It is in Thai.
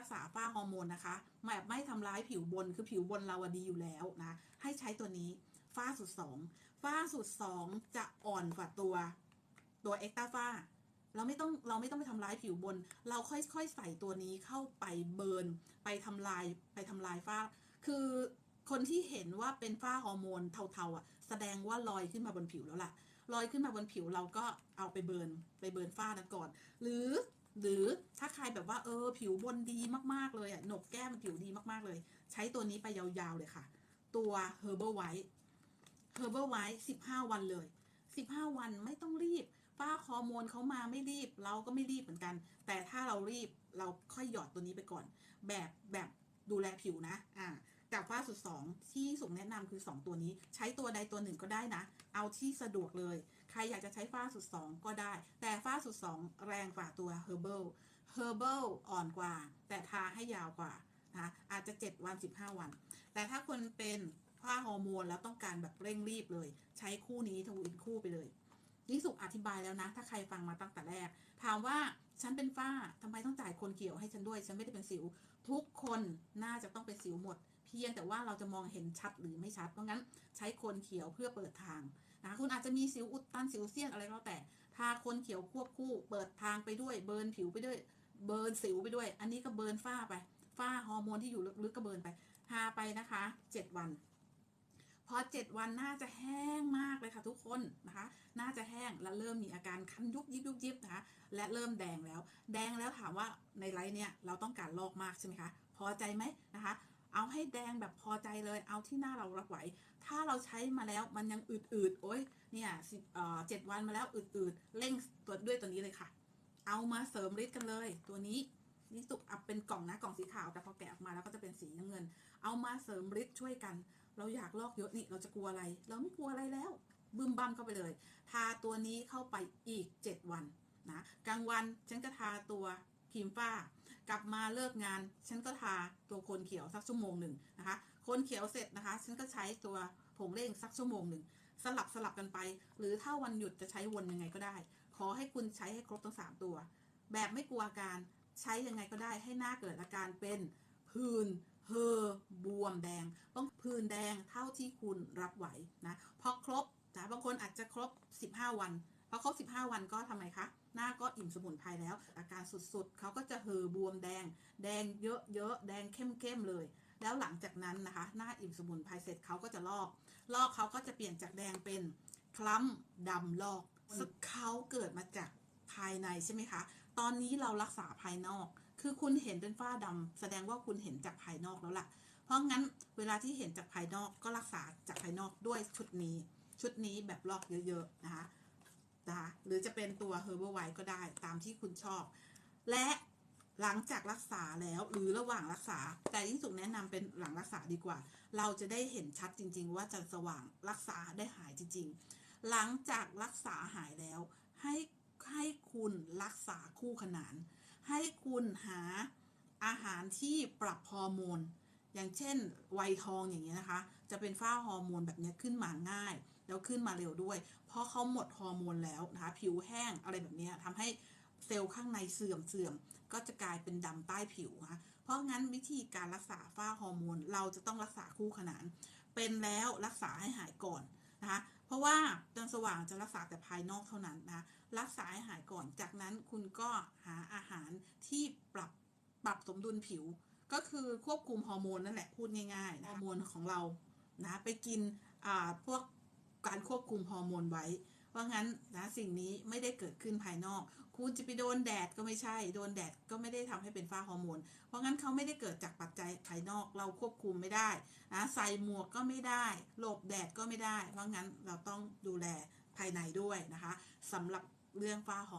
รักษาฝ้าฮอร์โมนนะคะแบบไม่ทำร้ายผิวบนคือผิวบนเราดีอยู่แล้วนะให้ใช้ตัวนี้ฝ้าสูตรสองฝ้าสูตรสองจะอ่อนกว่าตัว ตัวเอ็กตาฝ้าเราไม่ต้องเราไม่ต้องไปทำร้ายผิวบน เราค่อยๆใส่ตัวนี้เข้าไปเบิร์นไปทำลายไปทำลายฝ้า คือคนที่เห็นว่าเป็นฝ้าฮอร์โมนเทาๆอะ แสดงว่าลอยขึ้นมาบนผิวแล้วล่ะลอยขึ้นมาบนผิวเราก็เอาไปเบิร์นไปเบิร์นฝ้านั้นก่อน หรือ หรือถ้าใครแบบว่าเออผิวบนดีมากๆเลยอะหนกแก้มผิวดีมากๆเลย ใช้ตัวนี้ไปยาวๆเลยค่ะ ตัว Herbal White Herbal White 15 วันเลย 15 วันไม่ต้องรีบฝ้าฮอร์โมนเขามาไม่รีบเราก็ไม่รีบเหมือนกัน แต่ถ้าเรารีบเราค่อยหยอดตัวนี้ไปก่อน แบบแบบดูแลผิวนะ อ่า แต่ฝ้าสุดสองที่ส่งแนะนำคือ 2 ตัวนี้ ใช้ตัวใดตัวหนึ่งก็ได้นะ เอาที่สะดวกเลย ใครอยากจะใช้ฝ้าสุดสองก็ได้ แต่ฝ้าสุดสองแรงกว่าตัว Herbal Herbal อ่อนกว่า แต่ทาให้ยาวกว่านะอาจจะ 7 วัน 15 วัน แต่ถ้าคนเป็นฝ้าฮอร์โมนแล้วต้องการแบบเร่งรีบเลย ใช้คู่นี้ทวินคู่ไปเลยยิ่งสุขอธิบายแล้วนะ ถ้าใครฟังมาตั้งแต่แรก ถามว่าฉันเป็นฝ้าทำไมต้องจ่ายคนเกี่ยวให้ฉันด้วย ฉันไม่ได้เป็นสิว ทุกคนน่าจะต้องเป็นสิวหมด เพียงแต่ว่าเราจะมองเห็นชัดหรือไม่ชัด เพราะงั้นใช้คนเขียวเพื่อเปิดทางนะคุณอาจจะมีสิวอุดตันสิวเซียนอะไรก็แล้วแต่ทาคนเขียวควบคู่ เปิดทางไปด้วย เบิร์นผิวไปด้วย เบิร์นสิวไปด้วย อันนี้ก็เบิร์นฝ้าไป ฝ้าฮอร์โมนที่อยู่ลึกๆก็เบิร์นไป ทาไปนะคะ7วัน พอ7วันน่าจะแห้งมากเลยค่ะทุกคนนะคะ น่าจะแห้งและเริ่มมีอาการคันยุบยิบยุบยิบนะคะ และเริ่มแดงแล้ว แดงแล้วถามว่าในไลฟ์เนี่ยเราต้องการลอกมากใช่ไหมคะ พอใจไหมนะคะ เอาให้แดงแบบพอใจเลย เอาที่หน้าเรารับไหว ถ้าเราใช้มาแล้วมันยังอืดๆ โอ๊ยเนี่ยสิบเจ็ดวันมาแล้วอืดๆ เร่งตัวด้วยตัวนี้เลยค่ะ เอามาเสริมฤทธิ์กันเลย ตัวนี้นี่สุกอับเป็นกล่องนะกล่องสีขาว แต่พอแกะออกมาแล้วก็จะเป็นสีน้ำเงิน เอามาเสริมฤทธิ์ช่วยกัน เราอยากลอกเยอะนี่เราจะกลัวอะไร เราไม่กลัวอะไรแล้วบึมบัมเข้าไปเลยทาตัวนี้เข้าไปอีก 7 วันนะกลางวันฉันก็ทาตัวครีมฝ้า กลับมาเลิกงาน ฉันก็ทาตัวโคนเขียวสักชั่วโมงหนึ่งนะคะโคนเขียวเสร็จนะคะ ฉันก็ใช้ตัวผงเร่งสักชั่วโมงหนึ่งสลับสลับกันไป หรือถ้าวันหยุดจะใช้วนยังไงก็ได้ ขอให้คุณใช้ให้ครบทั้งสามตัว แบบไม่กลัวอาการใช้ยังไงก็ได้ให้หน้าเกิดอาการเป็นผื่นเฮอบวมแดงต้องผื่นแดงเท่าที่คุณรับไหวนะพอครบนะบางคนอาจจะครบ 15 วัน พอครบ15 วันก็ทำไมคะ หน้าก็อิ่มสมุนไพรแล้ว อาการสุดๆ เขาก็จะเฮอบวมแดง แดงเยอะๆ แดงเข้มๆเลย แล้วหลังจากนั้นนะคะ หน้าอิ่มสมุนไพรเสร็จเขาก็จะลอก ลอกเขาก็จะเปลี่ยนจากแดงเป็นคล้ำดำลอกเขาเกิดมาจากภายในใช่ไหมคะ ตอนนี้เรารักษาภายนอก คือคุณเห็นเป็นฝ้าดำแสดงว่าคุณเห็นจากภายนอกแล้วล่ะ เพราะงั้นเวลาที่เห็นจากภายนอกก็รักษาจากภายนอกด้วยชุดนี้ ชุดนี้แบบลอกเยอะๆนะคะ นะคะหรือจะเป็นตัว Herbal White ก็ได้ตามที่คุณชอบ และหลังจากรักษาแล้วหรือระหว่างรักษา แต่ที่สุดแนะนำเป็นหลังรักษาดีกว่า เราจะได้เห็นชัดจริง ๆ ว่าจะสว่างรักษาได้หายจริง ๆ หลังจากรักษาหายแล้ว ให้ให้คุณรักษาคู่ขนาน ให้คุณหาอาหารที่ปรับฮอร์โมน อย่างเช่นวัยทองอย่างนี้ยนะคะ จะเป็นฝ้าฮอร์โมนแบบเนี้ยขึ้นมาง่าย แล้วขึ้นมาเร็วด้วย เพราะเขาหมดฮอร์โมนแล้วนะคะผิวแห้งอะไรแบบเนี้ยทำให้เซลล์ข้างในเสื่อมเสื่อมก็จะกลายเป็นดำใต้ผิวนะคะเพราะงั้นวิธีการรักษาฝ้าฮอร์โมนเราจะต้องรักษาคู่ขนาน เป็นแล้วรักษาให้หายก่อนนะคะเพราะว่าจันสว่างจะรักษาแต่ภายนอกเท่านั้นนะคะรักษาให้หายก่อนจากนั้นคุณก็หาอาหารที่ปรับปรับสมดุลผิว ก็คือควบคุมฮอร์โมนนั่นแหละพูดง่ายๆนะฮอร์โมนของเรานะไปกินอ่าพวกการควบคุมฮอร์โมนไว้เพราะงั้นนะสิ่งนี้ไม่ได้เกิดขึ้นภายนอก คุณจะไปโดนแดดก็ไม่ใช่ โดนแดดก็ไม่ได้ทำให้เป็นฝ้าฮอร์โมน เพราะงั้นเขาไม่ได้เกิดจากปัจจัยภายนอกเราควบคุมไม่ได้นะใส่หมวกก็ไม่ได้ หลบแดดก็ไม่ได้ เพราะงั้นเราต้องดูแลภายในด้วยนะคะสำหรับเรื่องฝ้าฮอร์